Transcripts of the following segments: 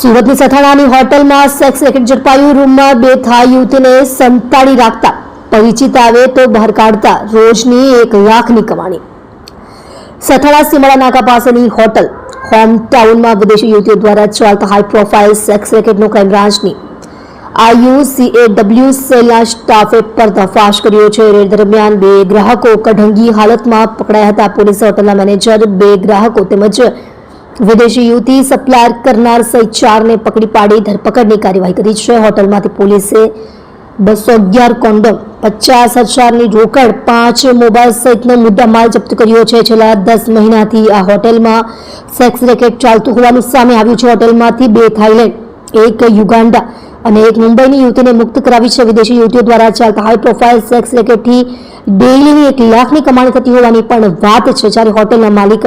સુરતની સથાણાની હોટલમાં sex racket ઝડપાયું. રૂમમાં બે થાય યુવતીને સંતાડી રાખતા પરિચિત આવે તો બહાર કાઢતા રોજની એક લાખની કમાણી. સથાણા સીમાડા નાકા પાસેની હોટલ હોમ ટાઉનમાં વિદેશી યુવતીઓ દ્વારા ચાલતા હાઈ પ્રોફાઇલ સેક્સ રેકેટનો ક્રાઇમ બ્રાન્ચની આઈયુસીએડબ્લ્યુ સેલના સ્ટાફે પર્દાફાશ કર્યો છે. રેડ દરમિયાન બે ગ્રાહકો કઢંગી હાલતમાં પકડાયા હતા. પોલીસે હોટલના મેનેજર, બે ગ્રાહકો તેમજ વિદેશી યુવતી સપ્લાયર કરનાર સહિત ચારને પકડી પાડી ધરપકડની કાર્યવાહી કરી છે. હોટલમાંથી પોલીસે બસો અગિયાર કોન્ડોમ, પચાસ હજારની રોકડ, પાંચ મોબાઈલ સહિતનો મુદ્દામાલ જપ્ત કર્યો છે. છેલ્લા દસ મહિનાથી આ હોટેલમાં સેક્સ રેકેટ ચાલતું હોવાનું સામે આવ્યું છે. હોટેલમાંથી બે થાઇલેન્ડ એક યુગાન્ડા અને એક મુંબઈની યુવતીને મુક્ત કરાવી છે. વિદેશી યુવતીઓ દ્વારા ચાલતા હાઈ પ્રોફાઇલ સેક્સ રેકેટથી ડેઇલીની એક લાખની કમાણી થતી હોવાની પણ વાત છે, જ્યારે હોટેલના માલિક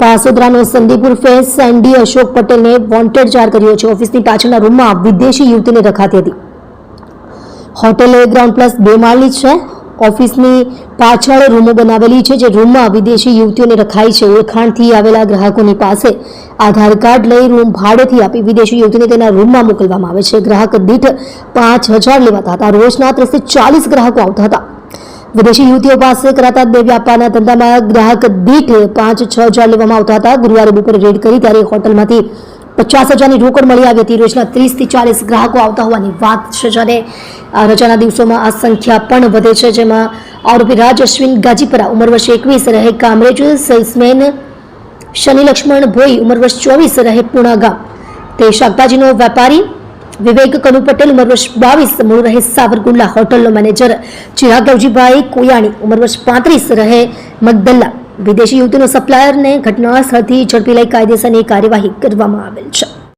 પાસોદરાનો સંદીપ ઉર્ફે સેન્ડી અશોક પટેલને વોન્ટેડ જાહેર કર્યો છે. ઓફિસની પાછળના રૂમમાં વિદેશી યુવતીને રખાતી હતી. હોટેલ ગ્રાઉન્ડ પ્લસ બે માળની છે. ઓફિસની પાછળ રૂમો બનાવેલી છે, જે રૂમમાં વિદેશી યુવતીઓને રખાઈ છે. ઓળખાણથી આવેલા ગ્રાહકોની પાસે આધાર કાર્ડ લઈ રૂમ ભાડેથી આપી વિદેશી યુવતીને તેના રૂમમાં મોકલવામાં આવે છે. ગ્રાહક દીઠ પાંચ હજાર લેવાતા હતા. રોજના ત્રીસથી ચાલીસ ગ્રાહકો આવતા હતા. વિદેશી યુવતીઓ પાસે કરાતા બે વ્યાપારના ધંધામાં ગ્રાહક દીઠ પાંચ છ હજાર લેવામાં આવતા હતા. ગુરુવારે બપોરે રેડ કરી ત્યારે હોટલમાંથી પચાસ હજારની રોકડ મળી આવી હતી. રોજના ત્રીસથી ચાલીસ ગ્રાહકો આવતા હોવાની વાત છે જ્યારે રજાના દિવસોમાં આ સંખ્યા પણ વધે છે, જેમાં આરોપી રાજ અશ્વિન ગાજીપરા ઉંમર વર્ષ એકવીસ, રહે કામરેજ સેલ્સમેન શનિ લક્ષ્મણ ભોઈ ઉંમર વર્ષ ચોવીસ, રહે પુણા તે શાકભાજીનો વેપારી વિવેક કનુ પટેલ, ઉંમર વર્ષ બાવીસ, મૂળ રહે સાવરકુંડલા હોટલનો મેનેજર. ચિરાગ કોયાણી, ઉંમર વર્ષ પાંત્રીસ, રહે મગદલ્લા. વિદેશી યુવતીનો સપ્લાયરને ઘટના સ્થળથી ઝડપી લઈ કાયદેસરની કાર્યવાહી કરવામાં આવેલ છે.